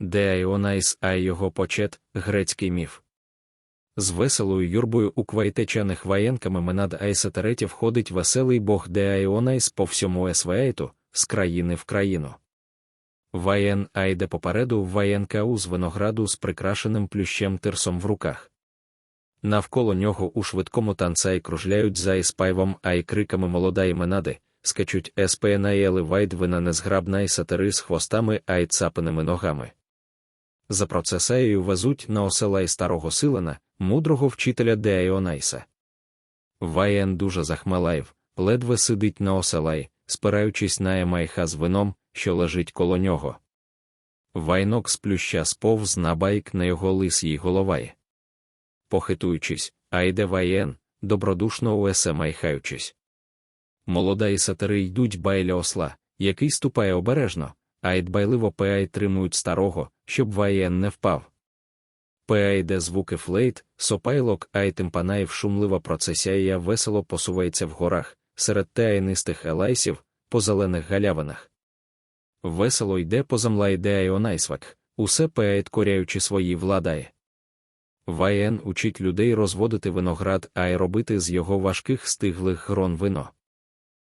де Айонайс, а його почет, грецький міф. З веселою юрбою у квайтечаних воєнками менад Айсатереті входить веселий бог де Айонайс по всьому Есвейту, з країни в країну. Ваєн айде попереду воєнка з винограду з прикрашеним плющем тирсом в руках. Навколо нього у швидкому танцаї кружляють за іспайвом, а й криками молода іменади, скачуть еспена і еливайд незграбна і сатири з хвостами, а й цапаними ногами. За процесеєю везуть на осела старого силена, мудрого вчителя Деайонайса. Ваєн дуже захмелаїв, ледве сидить на оселай, спираючись на емайха з вином, що лежить коло нього. Вайнок з плюща сповз на байк на його лисій головає. Похитуючись, а йде Ваєн, добродушно уесе майхаючись. Молода і сатири йдуть байля осла, який ступає обережно, а й дбайливо пеай тримують старого, щоб Ваєн не впав. Пеай йде звуки флейт, сопайлок, а й тимпанаїв шумлива процесія весело посувається в горах, серед теайнистих елайсів, по зелених галявинах. Весело йде позамла йде Айонайсвак, усе пеайт коряючи свої владає. Ваєн учить людей розводити виноград, а й робити з його важких стиглих грон вино.